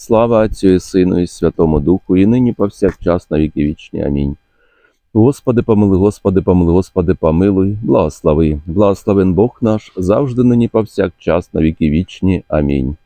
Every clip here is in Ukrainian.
Слава Отцю і Сину і Святому Духу, і нині повсякчас на віки вічні. Амінь. Господи, помилуй, Господи, помилуй, Господи, помилуй, благослови, благословен Бог наш, завжди нині повсякчас на віки вічні. Амінь.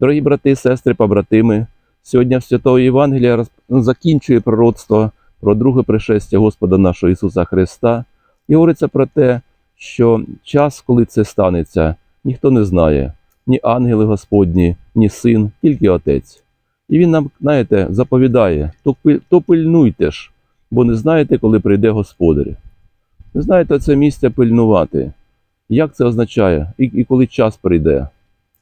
Дорогі брати сестри, побратими, сьогодні в Святого Євангелія закінчує пророцтво про друге пришестя Господа нашого Ісуса Христа і говориться про те, що час, коли це станеться, ніхто не знає, ні ангели Господні, ні син, тільки Отець. І він нам, знаєте, заповідає: то, пильнуйте ж, бо не знаєте, коли прийде Господар. Не знаєте це місце пильнувати. Як це означає? І, і коли час прийде?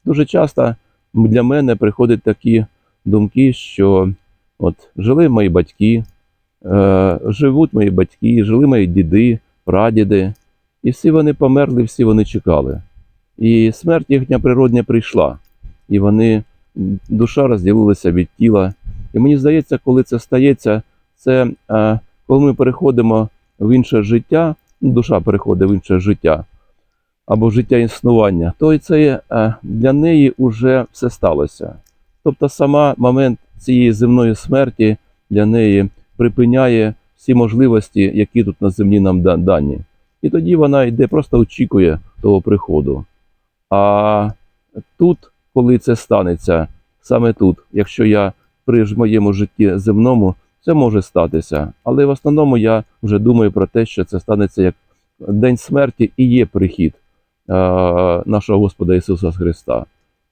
Дуже часто для мене приходять такі думки, що от жили мої батьки, е, живуть мої батьки, жили мої діди, прадіди, і всі вони померли, всі вони чекали. І смерть їхня природня прийшла, і вони душа розділилася від тіла. І мені здається, коли це стається, це е, коли ми переходимо в інше життя, ну, душа переходить в інше життя або життя існування, то це е, для неї вже все сталося. Тобто, сама момент цієї земної смерті для неї припиняє всі можливості, які тут на землі нам дані. І тоді вона йде, просто очікує того приходу. А тут, коли це станеться, саме тут, якщо я при моєму житті земному, це може статися. Але в основному я вже думаю про те, що це станеться як День смерті і є прихід нашого Господа Ісуса Христа.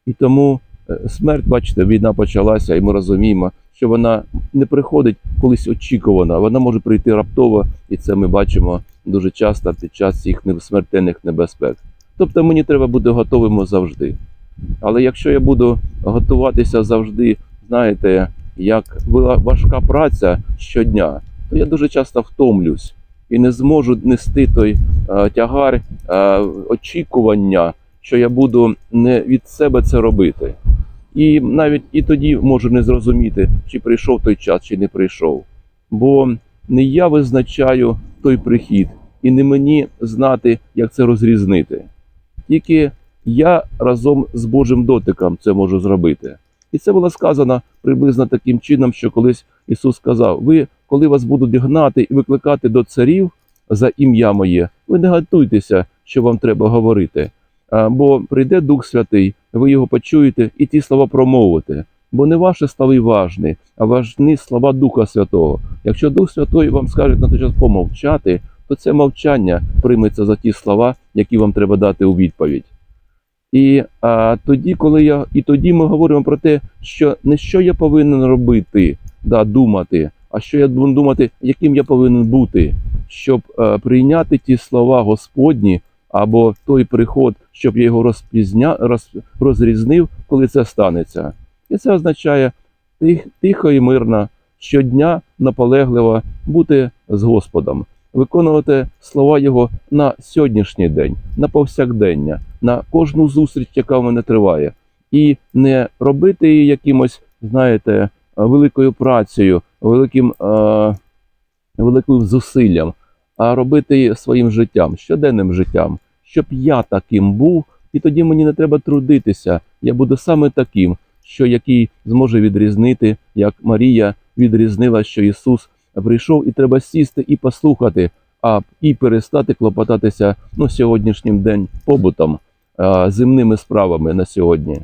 І тому е, смерть, бачите, війна почалася, і ми розуміємо, що вона не приходить колись очікувана, вона може прийти раптово, і це ми бачимо дуже часто під час цих смертельних небезпек. Тобто мені треба бути готовим завжди. Але якщо я буду готуватися завжди, знаєте, як була важка праця щодня, то я дуже часто втомлюсь і не зможу нести той е, тягар е, очікування, що я буду не від себе це робити. І навіть і тоді можу не зрозуміти, чи прийшов той час, чи не прийшов. Бо не я визначаю той прихід, і не мені знати, як це розрізнити. Тільки я разом з Божим дотиком це можу зробити. І це було сказано приблизно таким чином, що колись Ісус сказав: Ви, коли вас будуть гнати і викликати до царів за ім'я моє, ви не готуйтеся, що вам треба говорити. Бо прийде Дух Святий, ви його почуєте і ті слова промовите. Бо не ваші слова важні, а важні слова Духа Святого. Якщо Дух Святий вам скаже на той час помовчати, то це мовчання прийметься за ті слова, які вам треба дати у відповідь. І а, тоді, коли я і тоді ми говоримо про те, що не що я повинен робити, да, думати, а що я буду думати, яким я повинен бути, щоб е, прийняти ті слова Господні або той приход, щоб я його розпізня, роз, розрізнив, коли це станеться. І це означає тих, тихо і мирно, щодня наполегливо бути з Господом, виконувати слова Його на сьогоднішній день, на повсякдення, на кожну зустріч, яка в мене триває, і не робити її якимось, знаєте, великою працею, великим, е, великим зусиллям, а робити її своїм життям, щоденним життям, щоб я таким був, і тоді мені не треба трудитися. Я буду саме таким, що який зможе відрізнити, як Марія відрізнила, що Ісус прийшов, і треба сісти і послухати, а і перестати клопотатися ну, сьогоднішнім день побутом, земними справами на сьогодні.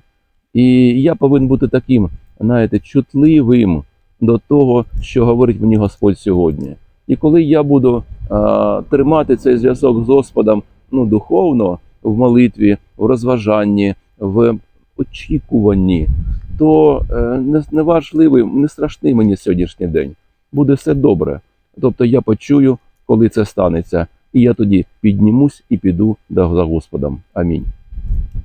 І я повинен бути таким, знаєте, чутливим до того, що говорить мені Господь сьогодні. І коли я буду а, тримати цей зв'язок з Господом ну, духовно, в молитві, в розважанні, в очікуванні, то е, не, не важливий, не страшний мені сьогоднішній день. Буде все добре. Тобто я почую, коли це станеться, і я тоді піднімусь і піду за Господом. Амінь.